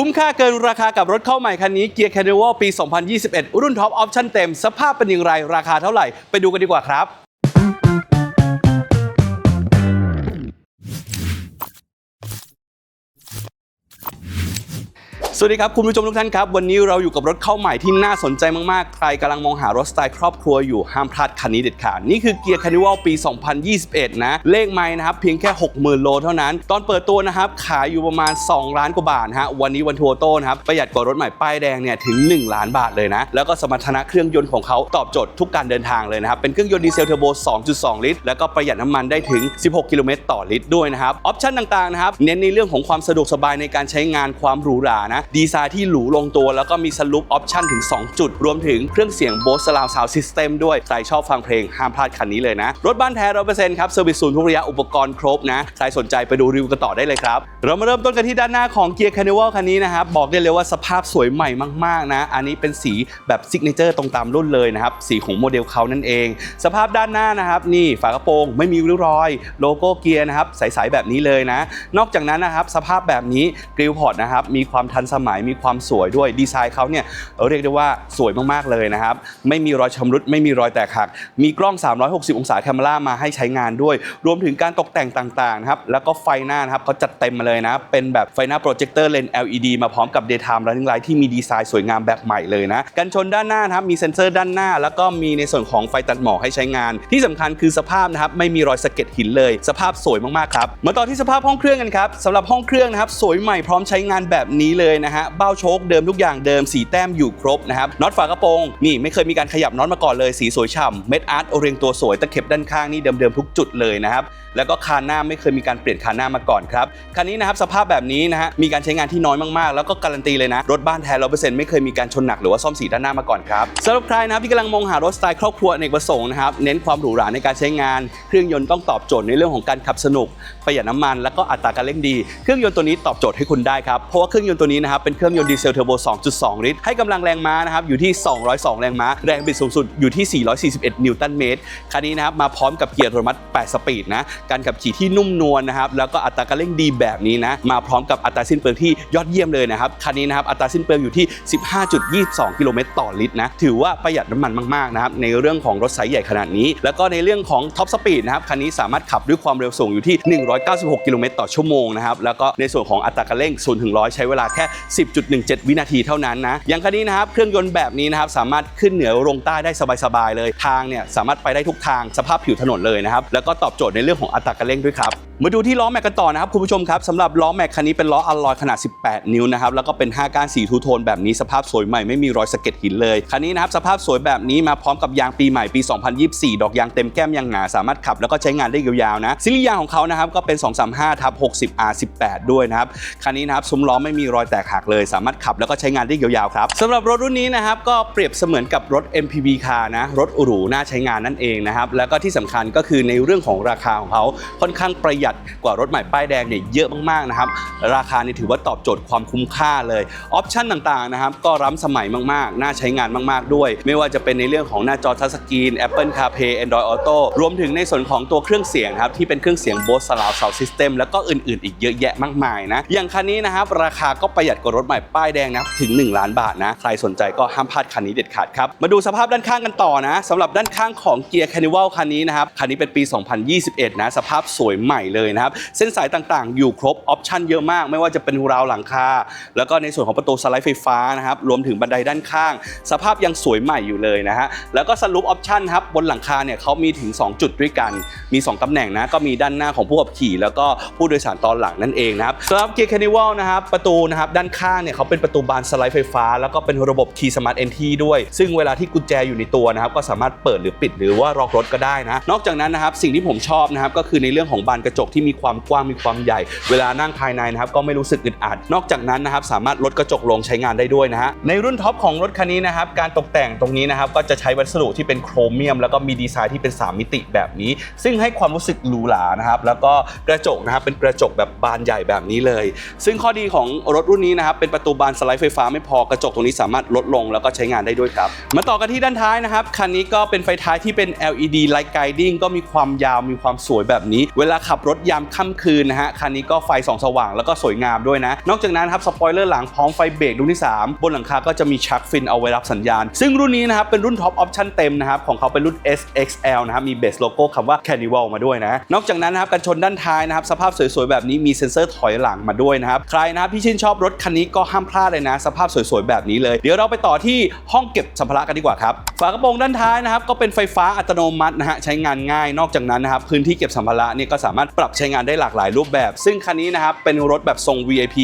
คุ้มค่าเกินราคากับรถเข้าใหม่คันนี้เกียร์ c a r n i v a l ปี 2021 รุ่นท็อปออปชั่นเต็ม สภาพเป็นอย่างไรราคาเท่าไหร่ ไปดูกันดีกว่าครับ สวัสดีครับ คุณผู้ชมทุกท่านครับ วันนี้เราอยู่กับรถเข้าใหม่ที่น่าสนใจมาก ๆ ใครกำลังมองหารถสไตล์ครอบครัวอยู่ห้ามพลาดคันนี้เด็ดขาดนี่คือเกียร์คานิวัลปี 2021 นะ เลขไม่นะครับ เพียงแค่ 60,000 โลเท่านั้น ตอนเปิดตัวนะครับ ขายอยู่ประมาณ 2 ล้านกว่าบาทฮะวันนี้วันทัวร์โต้นะครับ ประหยัดกว่ารถใหม่ป้ายแดงเนี่ยถึง 1 ล้านบาทเลยนะ แล้วก็สมรรถนะเครื่องยนต์ของเขาตอบโจทย์ทุกการเดินทางเลยนะครับเป็นเครื่องยนต์ดีเซลเทอร์โบ 2.2 ลิตร แล้วก็ประหยัดน้ำมันได้ถึง 16 กิโลเมตรต่อลิตรด้วยนะครับออปชั่นต่างๆนะครับเน้นในเรื่องของความสะดวกสบายในการใช้งานความหรูหรานะดีไซน์ที่หรูลงตัวแล้วก็มีสลูปออปชั่นถึง 2 จุด รวมถึงเครื่องเสียง Bose Surround Sound System ด้วย ใครชอบฟังเพลงห้ามพลาดคันนี้เลยนะ รถบ้านแท้ร้อยเปอร์เซ็นต์ครับเซอร์วิสศูนย์ทุกระยะอุปกรณ์ครบนะ ใครสนใจไปดูรีวิวกันต่อได้เลยครับ เรามาเริ่มต้นกันที่ด้านหน้าของเกียร์คานิวัลคันนี้นะครับบอกได้เลยว่าสภาพสวยใหม่มากๆนะ อันนี้เป็นสีแบบซิกเนเจอร์ตรงตามรุ่นเลยนะครับสีของโมเดลเขานั่นเอง สภาพด้านหน้านะครับนี่ฝากระโปรงไม่มีริ้วรอย โลโก้เกียร์นะครับใสๆแบบนี้เลยนะ นอกจากนั้นนะครับสภาพแบบนี้กริลพอร์ตนะครับมีความทันสมัยมีความสวยด้วยดีไซน์เขาเนี่ยเรียกได้ว่าสวยมากๆเลยนะครับ ไม่มีรอยชำรุดไม่มีรอยแตกหัก มีกล้อง 360 องศาแคมรามาให้ใช้งานด้วย รวมถึงการตกแต่งต่างๆนะครับแล้วก็ไฟหน้านะครับเขาจัดเต็มมาเลยนะเป็นแบบไฟหน้าโปรเจคเตอร์เลน LED มาพร้อมกับ Daytime Running Light ที่มีดีไซน์สวยงามแบบใหม่เลยนะกันชนด้านหน้านะครับมีเซ็นเซอร์ด้านหน้า แล้วก็มีในส่วนของไฟตัดหมอกให้ใช้งาน ที่สำคัญคือสภาพนะครับไม่มีรอยสะเก็ดหินเลย สภาพสวยมากๆครับมาต่อที่สภาพห้องเครื่องกันครับสำหรับห้องเครื่องนะครับสวยใหม่พร้อมใช้งานแบบนี้เลยนะฮะเบ้าโชคเดิมทุกอย่างเดิมสีแต้มอยู่ครบนะครับน็อตฝากระโปรงนี่ไม่เคยมีการขยับน็อตมาก่อนเลยสีสวยฉ่ำเม็ดอาร์ตโอเรียงตัวสวยตะเข็บด้านข้างนี่เดิมๆทุกจุดเลยนะครับแล้วก็คานหน้าไม่เคยมีการเปลี่ยนคานหน้ามาก่อนครับคันนี้นะครับสภาพแบบนี้นะฮะมีการใช้งานที่น้อยมากๆ แล้วก็การันตีเลยนะรถบ้านแท้ร้อยเปอร์เซ็นต์ไม่เคยมีการชนหนักหรือว่าซ่อมสีด้านหน้ามาก่อนครับสำหรับใครนะครับที่กำลังมองหารถสไตล์ครอบครัวเนกประสงค์นะครับเน้นความหรูหราในการใช้งาน เครื่องยนต์ต้องตอบโจทย์ในเรื่องของการขับสนุกประหยัดน้ำมัน แล้วก็อัตราการเร่งดี เครื่องยนต์ตัวนี้ตอบโจทย์ให้คุณได้ครับเพราะว่าเครื่องยนต์ตัวนี้นะครับเป็นเครื่องยนต์ดีเซลเทอร์โบ 2.2 ลิตร ให้กำลังแรงม้านะครับอยู่ที่ 202 แรงม้า แรงบิดสูงสุดอยู่ที่ 441 นิวตันเมตร คันนี้นะครับมาพร้อมกับเกียร์อัตโนมัติ 8 สปีดนะ การขับขี่ที่นุ่มนวลนะครับ แล้วก็อัตราการเร่งดีแบบนี้นะ มาพร้อมกับอัตราสิ้นเปลืองที่ยอดเยี่ยมเลยนะครับ คันนี้นะครับอัตราสิ้นเปลืองอยู่ที่ 15.22 กิโลเมตรต่อลิตรนะ ถือว่าประหยัดน้ำมันมากๆนะครับ ในเรื่องของรถไซส์ใหญ่ขนาดนี้ แล้วก็ในเรื่องของท็อปสปีดนะครับ คันนี้สามารถขับด้วยความเร็วสูงอยู่ที่ 196 กิโลเมตรต่อชั่วโมงนะครับ แล้วก็ในส่วนของอัตราการเร่ง0ถึง100 ใช้เวลาแค่10.17 วินาทีเท่านั้นนะ อย่างคันนี้นะครับ เครื่องยนต์แบบนี้นะครับ สามารถขึ้นเหนือลงใต้ได้สบายๆเลย ทางเนี่ยสามารถไปได้ทุกทาง สภาพผิวถนนเลยนะครับ แล้วก็ตอบโจทย์ในเรื่องของอัตราการเร่งด้วยครับ มาดูที่ล้อแม็กกันต่อนะครับคุณผู้ชมครับสำหรับล้อแม็กคันนี้เป็นล้ออัลลอยขนาด 18 นิ้วนะครับ แล้วก็เป็น 5 ก้านสีทูโทนแบบนี้สภาพสวยใหม่ไม่มีรอยสะเก็ดหินเลย คันนี้นะครับสภาพสวยแบบนี้มาพร้อมกับยางปีใหม่ปี 2024 ดอกยางเต็มแก้มยางหนาสามารถขับแล้วก็ใช้งานได้ยาวๆนะซิลี่ยางของเขานะครับก็เป็น 235ทับ60 R18 ด้วยนะครับคันนี้นะครับซุ้มล้อไม่มีรอยแตกหักเลย สามารถขับแล้วก็ใช้งานได้ยาวๆครับสำหรับรถรุ่นนี้นะครับก็เปรียบเสมือนกับรถ MPV คาร์นะรถหรูน่าใช้งานนั่นเองนะครับแล้วก็ที่สำคัญก็คือในเรื่องของราคาของเขาค่อนข้างประหยัดกว่ารถใหม่ป้ายแดงเนี่ยเยอะมากๆนะครับราคานี่ถือว่าตอบโจทย์ความคุ้มค่าเลยออปชั่นต่างๆนะครับก็ล้ำสมัยมากๆ น่าใช้งานมากๆด้วย ไม่ว่าจะเป็นในเรื่องของหน้าจอทัชสกรีน Apple CarPlay Android Auto รวมถึงในส่วนของตัวเครื่องเสียงครับที่เป็นเครื่องเสียง Bose Surround Sound System แล้วก็อื่นๆ อีกเยอะแยะมากมายนะอย่างคันนี้นะครับราคาก็ประหยัดกว่ารถใหม่ป้ายแดงนะถึง 1 ล้านบาทนะ ใครสนใจก็ห้ามพลาดคันนี้เด็ดขาดครับมาดูสภาพด้านข้างกันต่อนะสำหรับด้านข้างของเกียร์ Carnival คันนี้นะครับคันนี้เป็นปี 2021 นะสภาพสวยใหม่เลยนะครับเส้นสายต่างๆ อยู่ครบออปชั่นเยอะมาก ไม่ว่าจะเป็นราวหลังคาแล้วก็ในส่วนของประตูสไลด์ไฟฟ้านะครับรวมถึงบันไดด้านข้าง สภาพยังสวยใหม่อยู่เลยนะฮะแล้วก็สรุปออปชั่นครับบนหลังคาเนี่ยเขามีถึง 2 จุดด้วยกัน มี 2ตำแหน่งนะก็มีด้านหน้าของผู้ขับขี่ แล้วก็ผู้โดยสารตอนหลังนั่นเองนะครับสำหรับเกียร์ Carnival นะครับประตูนะครับด้านข้างเนี่ยเขาเป็นประตูบานสไลด์ไฟฟ้า แล้วก็เป็นระบบ Key Smart Entry ด้วย ซึ่งเวลาที่กุญแจอยู่ในตัวนะครับก็สามารถเปิดหรือปิดหรือว่าล็อกรถก็ได้นะ นอกจากนั้นนะครับสิ่งที่ผมชอบนะครับก็คือในเรื่องของบานกระจกที่มีความกว้างมีความใหญ่ เวลานั่งภายในนะครับก็ไม่รู้สึกอึดอัด นอกจากนั้นนะครับสามารถลดกระจกลงใช้งานได้ด้วยนะฮะในรุ่นท็อปของรถคันนี้นะครับการตกแต่งตรงนี้นะครับก็จะใช้วัสดุที่เป็นโครเมียม แล้วก็มีดีไซน์ที่เป็น 3 มิติแบบนี้ ซึ่งให้ความรู้สึกหรูหรานะครับแล้วก็กระจกนะครับเป็นกระจกแบบบานใหญ่แบบนี้เลย ซึ่งข้อดีของรถรุ่นนี้นะครับเป็นประตูบานสไลด์ไฟฟ้าไม่พอกระจกตรงนี้สามารถลดลงแล้วก็ใช้งานได้ด้วยครับ มาต่อกันที่ด้านท้ายนะครับคันนี้ก็เป็นไฟท้ายที่เป็น LED light guiding ก็มีความยาวมีความสวยแบบนี้ เวลาขับรถยามค่ำคืนนะฮะคันนี้ก็ไฟส่องสว่างแล้วก็สวยงามด้วยนะ นอกจากนั้นครับสปอยเลอร์หลังพร้อมไฟเบรกดวงที่ 3 บนหลังคาก็จะมีชักฟินเอาไว้รับสัญญาณ ซึ่งรุ่นนี้นะครับเป็นรุ่นท็อปออปชั่นเต็มนะครับของเขาเป็นรุ่น SXL นะครับมีเบสโลโก้คำว่า Carnival มาด้วยนะ นอกจากนั้นนะครับกันชนด้านท้ายนะครับสภาพสวยๆแบบนี้มีเซ็นเซอร์ถอยหลังมาด้วยนะครับใครนะครับที่ชื่นชอบรถคันนี้ก็ห้ามพลาดเลยนะ สภาพสวยๆ แบบนี้เลย เดี๋ยวเราไปต่อที่ห้องเก็บสัมภาระกันดีกว่าครับ ฝากระโปรงด้านท้ายนะครับ ก็เป็นไฟฟ้าอัตโนมัตินะฮะ ใช้งานง่าย นอกจากนั้นนะครับ พื้นที่เก็บสัมภาระเนี่ยก็สามารถปรับใช้งานได้หลากหลายรูปแบบ ซึ่งคันนี้นะครับ เป็นรถแบบทรง VIP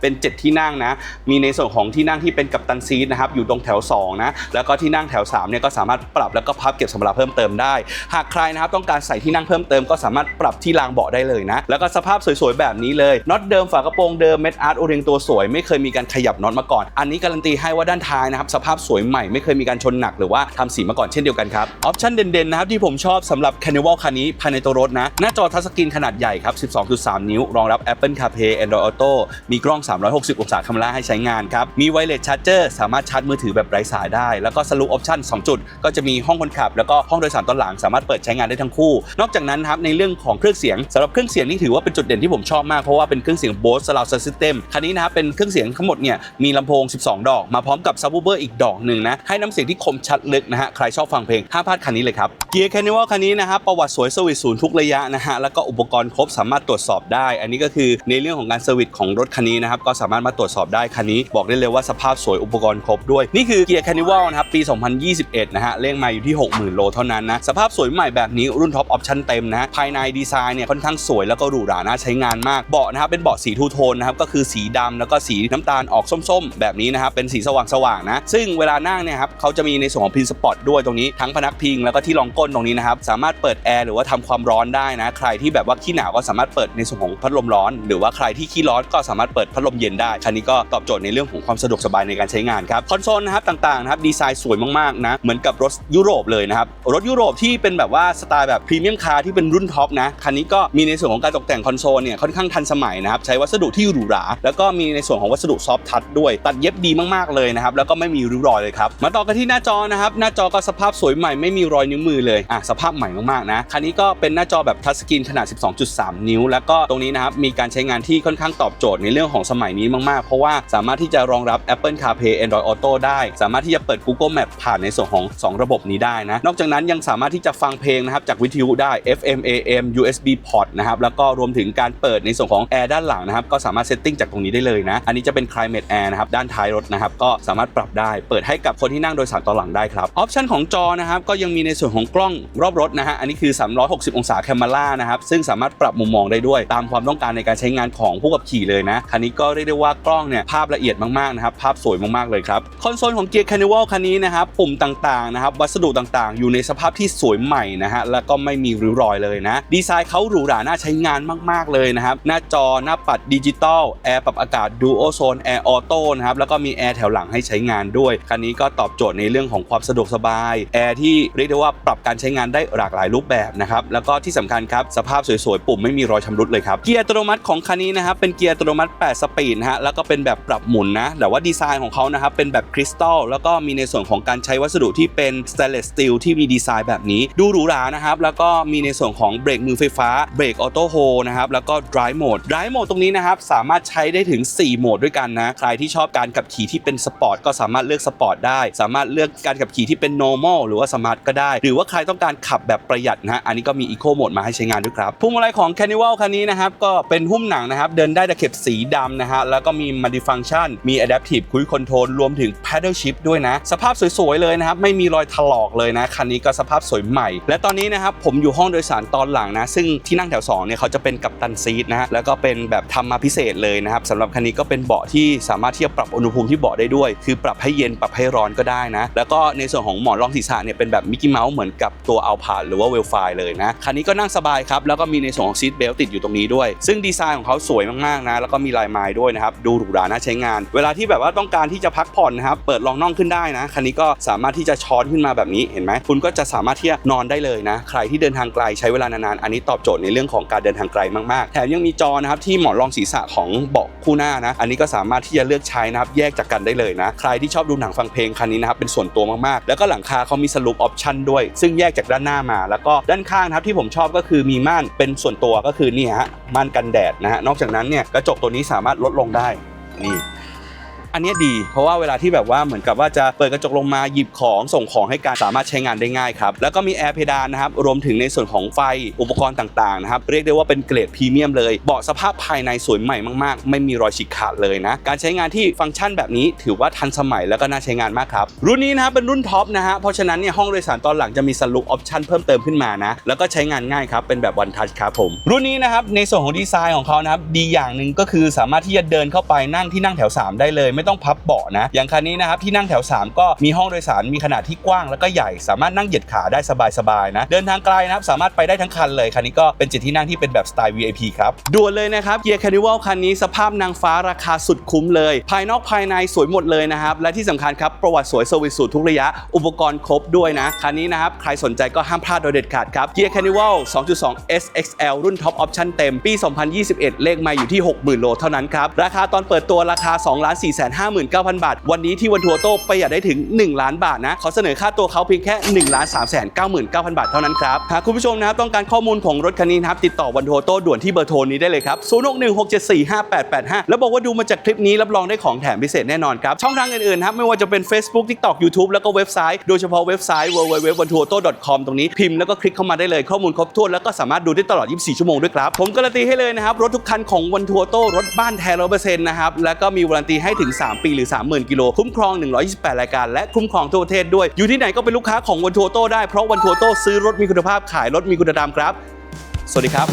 เป็น 7 ที่นั่งนะ มีในส่วนของที่นั่งที่เป็นกัปตันซีทนะครับ อยู่ตรงแถว2นะ แล้วก็ที่นั่งแถว3เนี่ยก็สามารถปรับแล้วก็พับเก็บสัมภาระเพิ่มเติมได้ หากใครนะครับต้องการใส่ที่นั่งเพิ่มเติมก็สามารถปรับที่รางเบาะได้เลยนะ แล้วก็สภาพสวยๆแบบนี้เลยน็อตเดิมฝากระโปรงเดิมเม็ดอาร์ตโอเรียงตัวสวยไม่เคยมีการขยับน็อตมาก่อน อันนี้การันตีให้ว่าด้านท้ายนะครับสภาพสวยใหม่ไม่เคยมีการชนหนักหรือว่าทำสีมาก่อนเช่นเดียวกันครับออปชั่นเด่นๆนะครับที่ผมชอบสำหรับ Carnival คันนี้ภายในตัวรถนะ หน้าจอทัชสกรีนขนาดใหญ่ครับ 12.3 นิ้ว รองรับ Apple CarPlay Android Auto มีกล้อง 360 องศาคาเมราให้ใช้งานครับ มีไวเลสชาร์จเจอร์สามารถชาร์จมือถือแบบไร้สายได้ แล้วก็สลูปออปชั่น 2 จุด ก็จะมีห้องคนขับ แล้วก็ห้องโดยสารตอนหลังสามารถเปิดใช้งานได้ทั้งคู่ นอกจากนั้นครับในเรื่องของเครื่องเสียงสำหรับเครื่องเสียงนี่ถือว่าเป็นจุดเด่นที่ผมชอบมากเพราะว่าเป็นเครื่องเสียง Bose Surround System คันนี้นะครับเป็นเครื่องเสียงทั้งหมดเนี่ยมีลำโพง 12 ดอก มาพร้อมกับซับ w ูเ e อร์อีกดอกหนึ่งนะให้น้ำเสียงที่คมชัดลึกนะฮะใครชอบฟังเพลงห้ามพลาดคันนี้เลยครับเกียร์แคนิวัลคันนี้นะครับประวัติสวยสวิตศูนย์ทุกระยะนะฮะแล้วก็อุปกรณ์ครบสามารถตรวจสอบได้ อันนี้ก็คือในเรื่องของการเซอร์วิสของรถคันนี้นะครับก็สามารถมาตรวจสอบได้คันนี้บอกได้เลยว่าสภาพสวยอุปกรณ์ครบด้วยนี่คือเกียร์แคนิวัลนะครับปี 2021 นะฮะเลขไมาอยู่ที่ 60,000 โลเท่านั้นนะสภาพสวยใหม่แบบนี้รุ่นท็อปออปชั่นเต็มนะภายในดีไซน์เนี่ยค่อนข้างสวยแล้วก็หรูหราน่าใช้งานมากเบาะนะครับเป็นเบาะสีทูโทนนะครับก็คือสีดำแล้วก็สีน้ำตาลออกส้มๆ แบบนี้นะครับเป็นสีสว่างๆนะซึ่งเวลานั่งเนี่ยครับเขาจะมีในส่วนของพินสปอตด้วยตรงนี้ทั้งพนักพิงแล้วก็ที่รองก้นตรงนี้นะครับสามารถเปิดแอร์หรือว่าทำความร้อนได้นะใครที่แบบว่าขี้หนาวก็สามารถเปิดในส่วนของพัดลมร้อน หรือว่าใครที่ขี้ร้อนก็สามารถเปิดพัดลมเย็นได้คันนี้ก็ตอบโจทย์ในเรื่องของความสะดวกสบายในการใช้งานครับคอนโซลนะครับต่างๆนะครับดีไซน์สวยมากๆนะเหมือนกับรถยุโรปเลยนะครับรถยุโรปที่เป็นแบบว่าสไตล์แบบพรีเมียมคาร์ที่เป็นรุ่นท็อปนะคันนี้ก็มีในส่วนของการตกแต่งคอนโซลเนี่ยค่อนข้างทันสมัยนะครับใช้วัสดุที่หรูหราแล้วก็มีในส่วนของวัสดุซอฟทัชด้วย ตัดเย็บดีมากๆเลยนะครับ แล้วก็ไม่มีริ้วรอยเลยครับ มาต่อกันที่หน้าจอนะครับ หน้าจอก็สภาพสวยใหม่ไม่มีรอยนิ้วมือเลยอะสภาพใหม่มากๆนะคันนี้ก็เป็นหน้าจอแบบทัชสกรีนขนาด 12.3 นิ้ว แล้วก็ตรงนี้นะครับมีการใช้งานที่ค่อนข้างตอบโจทย์ในเรื่องของสมัยนี้มากๆ เพราะว่าสามารถที่จะรองรับ Apple CarPlay Android Auto ได้ สามารถที่จะเปิด Google Map ผ่านในส่วนของ 2 ระบบนี้ได้นะ นอกจากนั้นยังสามารถที่จะฟังเพลงนะครับจากวิทยุได้ FM AM USB port นะครับแล้วก็รวมถึงการเปิดในส่วนของแอร์ด้านหลังนะครับก็สามารถเซตติ้งจากตรงนี้ได้เลยนะอันนี้จะเป็น Climate Air นะครับด้านท้ายรถนะครับก็สามารถปรับได้ เปิดให้กับคนที่นั่งโดยสารตอนหลังได้ครับออปชันของจอนะครับก็ยังมีในส่วนของกล้องรอบรถนะฮะอันนี้คือ 360 องศาแคมเมรานะครับซึ่งสามารถปรับมุมมองได้ด้วย ตามความต้องการในการใช้งานของผู้ขับขี่เลยนะคันนี้ก็เรียกได้ว่ากล้องเนี่ยภาพละเอียดมากๆนะครับภาพสวยมากๆเลยครับคอนโซลของเกียร์คานิวัลคันนี้นะครับปุ่มต่างๆนะครับวัสดุต่างๆ อยู่ในสภาพที่สวยใหม่นะฮะแล้วก็ไม่มีริ้วรอยเลยนะดีไซน์เขาหรูหราน่าใช้งานมาก ๆเลยนะครับหน้าจอหน้าปัดดิจิตอลแอร์ปรับอากาศดูโอโซนแอร์ออโต้นะครับแล้วก็มีแอร์แถวหลังให้ใช้งานด้วย คันนี้ก็ตอบโจทย์ในเรื่องของความสะดวกสบายแอร์ที่เรียกได้ว่าปรับการใช้งานได้หลากหลายรูปแบบนะครับแล้วก็ที่สำคัญครับสภาพสวยๆ ปุ่มไม่มีรอยชำรุดเลยครับเกียร์อัตโนมัติของคันนี้นะครับเป็นเกียร์อัตโนมัติ 8 สปีดนะฮะแล้วก็เป็นแบบปรับหมุนนะแต่ว่าดีไซน์ของเขานะครับเป็นแบบคริสตัลแล้วก็มีในส่วนของการใช้วัสดุที่เป็นสเตนเลสสตีลที่มีดีไซน์แบบนี้ดูหรูหรานะครับแล้วก็มีในส่วนของเบรกมือไฟฟ้าเบรกออโต้โฮนะครับแล้วก็ drive mode drive mode ตรงนี้นะครับสามารถใช้ได้ถึง 4โหมดด้วยกันนะ ใครที่ชอบการขับขี่ที่เป็นสปอร์ตก็สามารถเลือกสปอร์ตได้ สามารถเลือกการขับขี่ที่เป็น normal หรือว่าสมาร์ทก็ได้ หรือว่าใครต้องการขับแบบประหยัดนะอันนี้ก็มี eco mode มาให้ใช้งานด้วยครับพวงมาลัยของ Carnival คันนี้นะครับก็เป็นหุ้มหนังนะครับเดินได้ตะเข็บสีดำนะฮะแล้วก็มี multifunction มี adaptive cruise control รวมถึง paddle shift ด้วยนะ สภาพสวยๆเลยนะครับไม่มีรอยถลอกเลยนะคันนี้ก็สภาพสวยใหม่ และตอนนี้นะครับผมอยู่ห้องโดยสารตอนหลังนะซึ่งที่นั่งแถว2เนี่ยเขาจะเป็นกัปตันซีทนะฮะแล้วก็เป็นแบบทำมาพิเศษเลยนะครับสำหรับคันนี้ก็เป็นเบาะที่สามารถที่จะปรับอุณหภูมิที่เบาะได้ด้วย คือปรับให้เย็นปรับให้ร้อนก็ได้นะ แล้วก็ในส่วนของหมอนรองศีรษะเนี่ยเป็นแบบมิกกี้เมาส์เหมือนกับตัวเอาผ่านหรือว่าเวลไฟเลยนะ คันนี้ก็นั่งสบายครับ แล้วก็มีในส่วนของซีทเบลติดอยู่ตรงนี้ด้วย ซึ่งดีไซน์ของเขาสวยมากๆนะ แล้วก็มีลายไม้ด้วยนะครับ ดูหรูหราน่าใช้งาน เวลาที่แบบว่าต้องการที่จะพักผ่อนนะครับ เปิดรองน่องขึ้นได้นะ คันนี้ก็สามารถที่จะช้อนขึ้นมาแบบนี้ เห็นไหมคุณก็จะสามารถที่จะนอนได้เลยนะ ใครที่เดินทางไกลใช้เวลานานๆ อันนี้ตอบโจทย์ในเรื่องของการเดินทางไกลมากๆ แถมยังมีจอนะครับที่หมอนรองศีรษะของเบาะคู่หน้านะนะอันนี้ก็สามารถที่จะเลือกใช้นะครับแยกจากกันได้เลยนะ ใครที่ชอบดูหนังฟังเพลงคันนี้นะครับเป็นส่วนตัวมากๆ แล้วก็หลังคาเขามีสลูปออปชั่นด้วย ซึ่งแยกจากด้านหน้ามา แล้วก็ด้านข้างนะครับที่ผมชอบก็คือมีม่านเป็นส่วนตัวก็คือนี่ฮะม่านกันแดดนะฮะนอกจากนั้นเนี่ยกระจกตัวนี้สามารถลดลงได้นี่ อันนี้ดี เพราะว่าเวลาที่แบบว่าเหมือนกับว่าจะเปิดกระจกลงมาหยิบของส่งของให้การสามารถใช้งานได้ง่ายครับแล้วก็มีแอร์เพดานนะครับรวมถึงในส่วนของไฟอุปกรณ์ต่างๆนะครับเรียกได้ว่าเป็นเกรดพรีเมียมเลยเบาะสภาพภายในสวยใหม่มากๆ ไม่มีรอยฉีกขาดเลยนะการใช้งานที่ฟังก์ชันแบบนี้ถือว่าทันสมัยแล้วก็น่าใช้งานมากครับรุ่นนี้นะครับเป็นรุ่นท็อปนะฮะเพราะฉะนั้นเนี่ยห้องโดยสารตอนหลังจะมีสลูปออปชั่นเพิ่มเติมขึ้นมานะแล้วก็ใช้งานง่ายครับเป็นแบบวันทัชครับผมรุ่นนี้นะครับในส่วนของดีไซน์ของเขานะครับดีอย่างหนึ่งก็คือสามารถที่จะเดินเข้าไปนั่งที่นั่งแถว 3 ได้เลยไม่ต้องพับเบาะนะ อย่างคันนี้นะครับที่นั่งแถว 3 ก็มีห้องโดยสารมีขนาดที่กว้างแล้วก็ใหญ่ สามารถนั่งเหยียดขาได้สบายๆนะ เดินทางไกลนะครับสามารถไปได้ทั้งคันเลยคันนี้ก็เป็นจ็ดที่นั่งที่เป็นแบบสไตล์ VIP ครับด่วนเลยนะครับเกียร์คานิวัลคันนี้สภาพนางฟ้าราคาสุดคุ้มเลย ภายนอกภายในสวยหมดเลยนะครับและที่สำคัญครับประวัติสวยเซอร์วิสสูตรทุกระยะ อุปกรณ์ครบด้วยนะคันนี้นะครับใครสนใจก็ห้ามพลาดโดยเด็ดขาดครับเกียร์คานิวัล2.2 SXL รุ่นท็อปออปชั่นเต็มปี 2021 เลขไมาอยู่ที่ 60,000 โลเท่านั้นครับราคาตอนเปิดตัวราคา 2 4 5 9 0 0 159,000 บาท วันนี้ที่วันทัวโต้ประหยัดได้ถึง 1 ล้านบาทนะขอเสนอค่าตัวเขาเพียงแค่1 3 9 9 0 0 0 บาทเท่านั้นครับหากคุณผู้ชมนะครับต้องการข้อมูลของรถคันนี้นะครับติดต่อวันทัวโต้ด่วนที่เบอร์โทรนี้ได้เลยครับ0616745885 แล้วบอกว่าดูมาจากคลิปนี้รับรองได้ของแถมพิเศษแน่นอนครับช่องทางอื่นๆครับไม่ว่าจะเป็น Facebook TikTok YouTube แล้วก็เว็บไซต์โดยเฉพาะเว็บไซต์ www.vantuoto.com ตรงนี้พิมพ์แล้วก็คลิกเข้ามาได้เลยข้อมูลครบถ้วนแล้วก็สามารถดูได้ตลอด 24 ชั่วโมงด้วยครับผมการันตีให้เลยนะครับรถทุกคันของวันทัวโต้รถบ้านแท้ร้อยเปอร์เซ็นต์นะครับแล้วก็มีวารันตีให้ถึง3 ปีหรือ 30,000 กิโล คุ้มครอง 128 รายการ และคุ้มครองทั่วประเทศด้วย อยู่ที่ไหนก็เป็นลูกค้าของวันทัวโต้ได้ เพราะวันทัวโต้ซื้อรถมีคุณภาพขายรถมีคุณธรรมครับ สวัสดีครับ